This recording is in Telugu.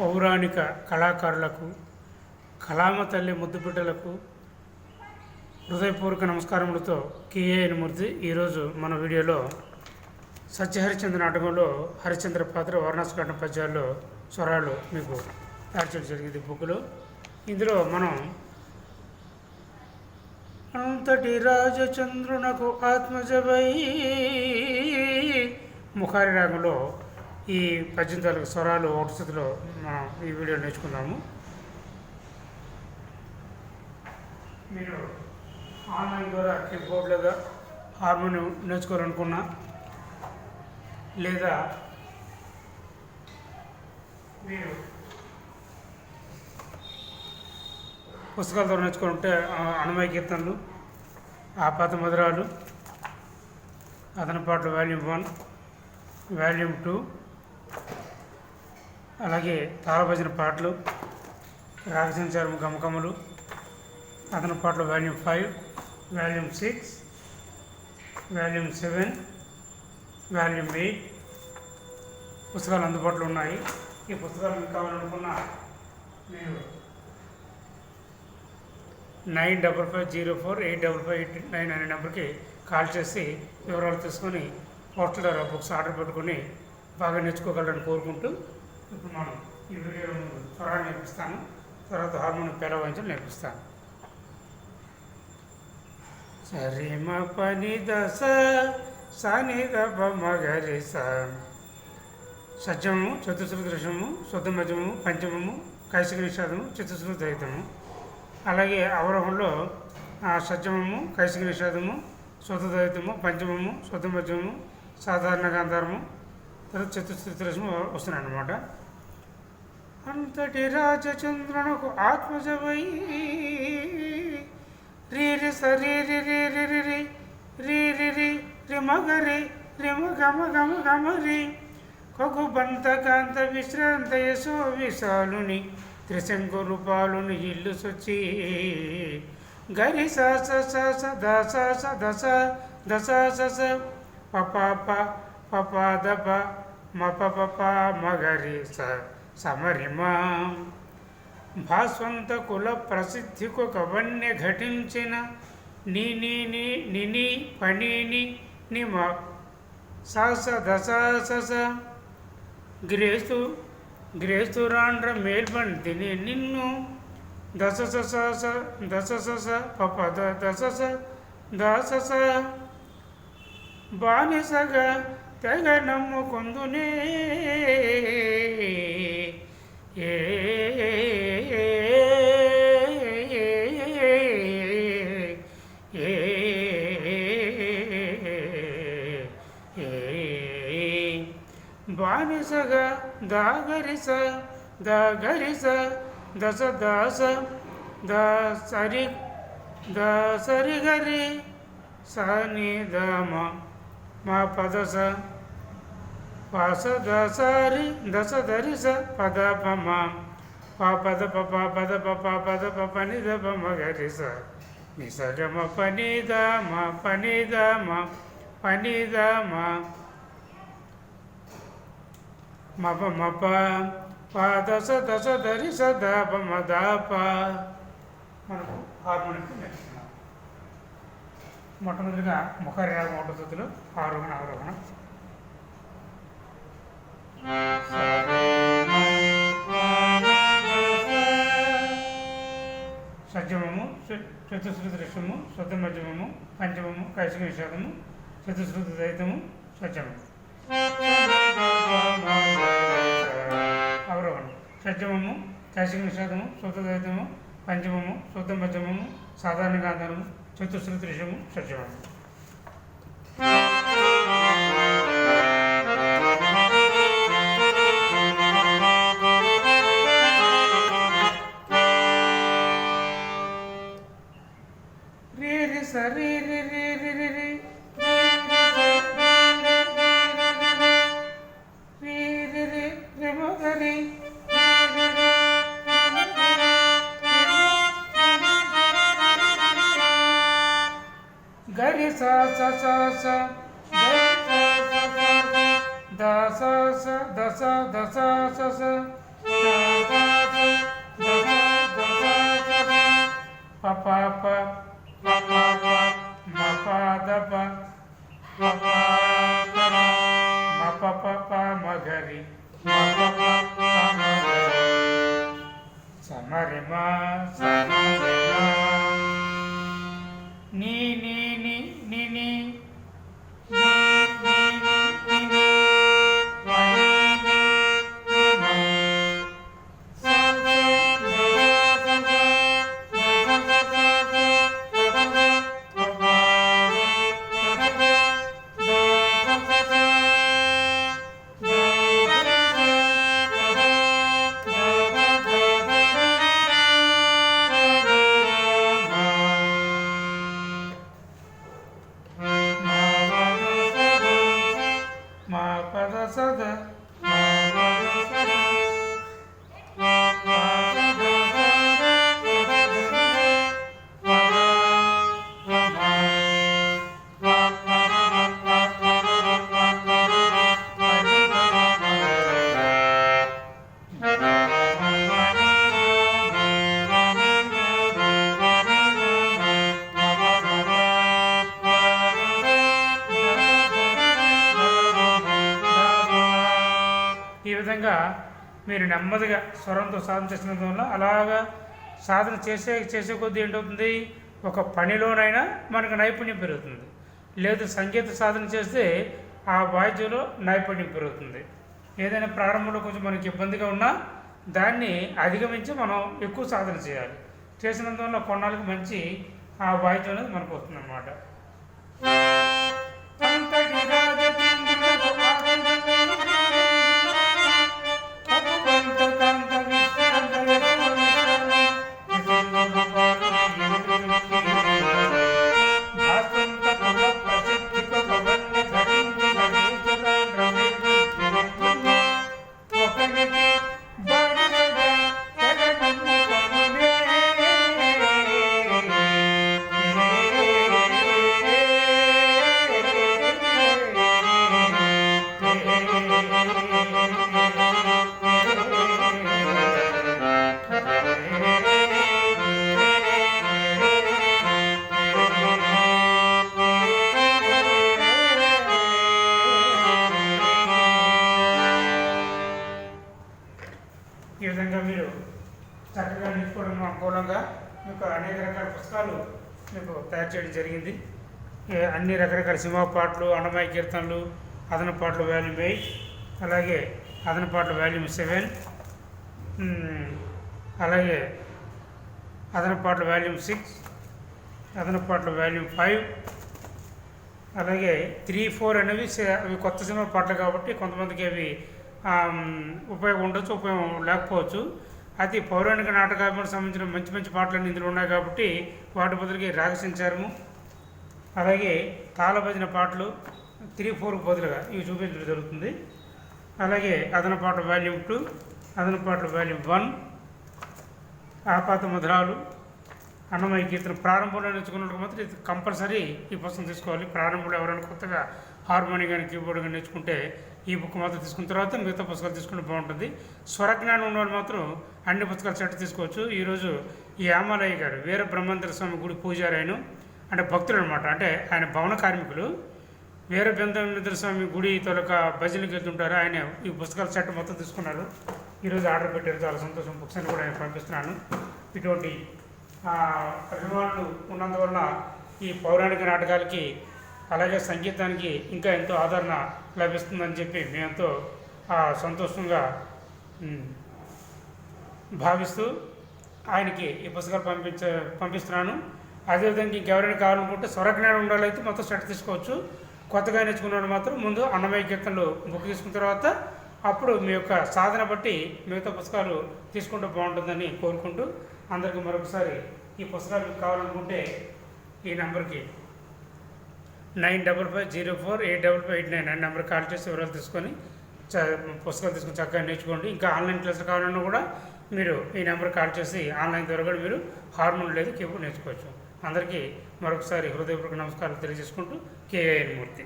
పౌరాణిక కళాకారులకు కళామ తల్లి ముద్దుబిడ్డలకు హృదయపూర్వక నమస్కారములతో కేఏఎన్ మూర్తి ఈరోజు మన వీడియోలో సత్యహరిచంద్ర నాటకంలో హరిచంద్ర పాత్ర వర్ణాసకటన పద్యాల్లో స్వరాలు మీకు తయారు జరిగింది బుక్లో ఇందులో మనం అంతటి రాజచంద్రునకు ఆత్మజవై ముఖారి రాగంలో ఈ పద్యం తాలూకు స్వరాలు ఒకటి మనం ఈ వీడియో నేర్చుకుందాము. మీరు ఆన్లైన్ ద్వారా కీబోర్డ్ లేదా హార్మోనియం నేర్చుకోవాలనుకున్నా లేదా మీరు పుస్తకాల ద్వారా నేర్చుకుంటే అనుమయ కీర్తనలు ఆపాత మధురాలు అతని పాటలు వాల్యూమ్ వన్ వాల్యూమ్ టూ అలాగే తాళభజన పాటలు రాగసంచారం గమకములు అతని పాటలు volume five volume six volume seven volume eight పుస్తకాలు అందుబాటులో ఉన్నాయి. ఈ పుస్తకాలు మీకు కావాలనుకున్న మీరు nine double five zero four eight double five eight nine అనే నెంబర్కి కాల్ చేసి వివరాలు తీసుకొని పోస్టల్ ద్వారా బుక్స్ ఆర్డర్ పెట్టుకొని బాగా నేర్చుకోగలరని కోరుకుంటూ ఇప్పుడు మనం ఈ వీడియో స్వరాన్ని నేర్పిస్తాను. తర్వాత హార్మోన్ పేర నేర్పిస్తాను. సరిమ పని దశ సని దప మగరి స సత్యము చతుశ్రుతి దృశ్యము శుద్ధ మధ్యము పంచమము కైసిక నిషాదము చతుశ్రుతి దైతము అలాగే అవరోహంలో సజ్జమము సత్యమము కైసిక నిషాదము శుద్ధదైతము పంచమము శుద్ధ సాధారణ గాంధారము తర్వాత చతుస్థితి దృశ్యము వస్తున్నాయి అన్నమాట అంతటి రాజచంద్రునకు ఆత్మజవై రీరి సరీరి రీరి రిరి రీరి రి రిమగరి రిమ గమ గమ గమరి కొగు బంతకాంత విశ్రాంత యశో విశాలుని త్రిశంకు రూపాలుని ఇల్లు సుచి గరి స స స దస స దస దస స స పప ప పప దప మప పప మగరి స సమరిమా. భాస్వంత కుల ప్రసిద్ధికు కవన్య ఘటించిన నిని నిని పణిని నిమ సహస దశాసస గ్రేస్తు గ్రేస్తురాండ్ర మేల్బంతిని నిన్ను. దశస సహస దశస పప దశస దశస బానిసగా తెగ నమ్ముకుందునే ఏ బానిసగా దాగరిస దాగరిస దశ దాస ద సరి ద సరి గరి సని దమ మా పదస వాస దసరి దశ దరిస పద పమ పా పద పప పద పప పద పప నిద పమ గరిస నిసగ పనిద మా పనిద మా పనిద మా మప మప పా దశ దశ దరిస ద పమ ద పా మనకు హార్మోనిక్ నెక్స్ట్ మొట్టమొదటిగా ముఖరి రాగం ఒకటో స్థుతులు ఆరోహణ అవరోహణ. సజ్జమము చతుశ్రుతి దృశ్యము శుద్ధ మధ్యమము పంచమము కైసిక విషాదము చతుశ్రుతి దైతము సజ్జమము. అవరోహణం. సజ్జమము కైసిక నిషేధము శుద్ధ దైతము పంచమము శుద్ధ మధ్యమము సాధారణ గాంధారము చతుస్ర త్రిశము సత్యవాణి ಸ ಸ ದ ಸ ದ ಸ ಸ ಸ ಪ ಪ ಪ ಪ ಪ ಪ ಮ ಪ ದ ಪ ಪ ಪ ಮ ಪ ಪ ಪ ಮ ಗ ರಿ ಮ ಪ ಪ ಪ ಮ ಗ ರಿ ಸ ಮ ರಿ ಮ ಸ 三分 విధంగా మీరు నెమ్మదిగా స్వరంతో సాధన చేసినందు వల్ల అలాగా సాధన చేసే చేసే కొద్దీ ఏంటవుతుంది ఒక పనిలోనైనా మనకు నైపుణ్యం పెరుగుతుంది. లేదు సంగీత సాధన చేస్తే ఆ వాయిద్యంలో నైపుణ్యం పెరుగుతుంది. ఏదైనా ప్రారంభంలో కొంచెం మనకి ఇబ్బందిగా ఉన్నా దాన్ని అధిగమించి మనం ఎక్కువ సాధన చేయాలి. చేసినందువల్ల కొన్నాళ్ళకి మంచి ఆ వాయిద్యం అనేది మనకు వస్తుంది ఈ విధంగా మీరు చక్కగా నేర్చుకోవడం అనుకూలంగా మీకు అనేక రకాల పుస్తకాలు మీకు తయారు చేయడం జరిగింది. అన్ని రకరకాల సినిమా పాటలు అన్నమయ్య కీర్తనలు అదన పాటలు వాల్యూమ్ ఎయిట్ అలాగే అదన పాటలు వాల్యూమ్ సెవెన్ అలాగే అదన పాటలు వాల్యూమ్ సిక్స్ అదన పాటలు వాల్యూమ్ ఫైవ్ అలాగే త్రీ ఫోర్ అనేవి సే- అవి కొత్త సినిమా పాటలు కాబట్టి కొంతమందికి అవి ఉపయోగం ఉండొచ్చు ఉపయోగం లేకపోవచ్చు. అది పౌరాణిక నాటకాలకు సంబంధించిన మంచి మంచి పాటలన్నీ ఇందులో ఉన్నాయి కాబట్టి వాటి బదులుకి రాగసంచారము అలాగే తాళభజన పాటలు త్రీ ఫోర్ బదులుగా ఇవి చూపించడం జరుగుతుంది. అలాగే అదన పాట వాల్యూమ్ టూ అదన పాటల వాల్యూమ్ వన్ ఆపాత మధురాలు అన్నమయ్య కీర్తన ప్రారంభంలో నేర్చుకున్నట్టు మాత్రం ఇది కంపల్సరీ ఈ పుస్తకం తీసుకోవాలి. ప్రారంభంలో ఎవరైనా కొత్తగా హార్మోని కానీ కీబోర్డ్ కానీ నేర్చుకుంటే ఈ బుక్ మాత్రం తీసుకున్న తర్వాత మిగతా పుస్తకాలు తీసుకుంటే బాగుంటుంది. స్వరజ్ఞానం ఉన్నవాళ్ళు మాత్రం అన్ని పుస్తకాలు సెట్ తీసుకోవచ్చు. ఈరోజు ఈ ఆమాలయ్య గారు వీర బ్రహ్మంతర స్వామి గుడి పూజారి ఆయన అంటే భక్తులు అనమాట అంటే ఆయన భవన కార్మికులు. వీర బ్రహ్మేంద్ర స్వామి గుడి తొలక భజనకి వెళ్తుంటారు. ఆయన ఈ పుస్తకాల సెట్ మొత్తం తీసుకున్నారు. ఈరోజు ఆర్డర్ పెట్టారు. చాలా సంతోషం. బుక్స్ అని కూడా ఆయన పంపిస్తున్నాను. ఇటువంటి అభిమానులు ఉన్నందువల్ల ఈ పౌరాణిక నాటకాలకి అలాగే సంగీతానికి ఇంకా ఎంతో ఆదరణ లభిస్తుందని చెప్పి మేము ఎంతో సంతోషంగా భావిస్తూ ఆయనకి ఈ పుస్తకాలు పంపించ పంపిస్తున్నాను. అదేవిధంగా ఇంకెవరైనా కావాలనుకుంటే స్వరజ్ఞానం ఉండాలైతే మొత్తం సెట్ తీసుకోవచ్చు. కొత్తగా నేర్చుకున్నాడు మాత్రం ముందు అన్నమయ్య కీర్తనలు బుక్ తీసుకున్న తర్వాత అప్పుడు మీ యొక్క సాధన బట్టి మిగతా పుస్తకాలు తీసుకుంటే బాగుంటుందని కోరుకుంటూ అందరికీ మరొకసారి ఈ పుస్తకాలు కావాలనుకుంటే ఈ నెంబర్కి nine double five zero four eight double five eight nine అనే నెంబర్ కాల్ చేసి వివరాలు తీసుకొని చ పుస్తకాలు తీసుకొని చక్కగా నేర్చుకోండి. ఇంకా ఆన్లైన్ క్లాసులు కావాలన్నా కూడా మీరు ఈ నెంబర్ కాల్ చేసి ఆన్లైన్ ద్వారా కూడా మీరు హార్మోన్ లేదు కీబోర్డ్ నేర్చుకోవచ్చు. అందరికీ మరొకసారి హృదయపూర్వక నమస్కారాలు తెలియజేసుకుంటూ కేఐఎన్ మూర్తి.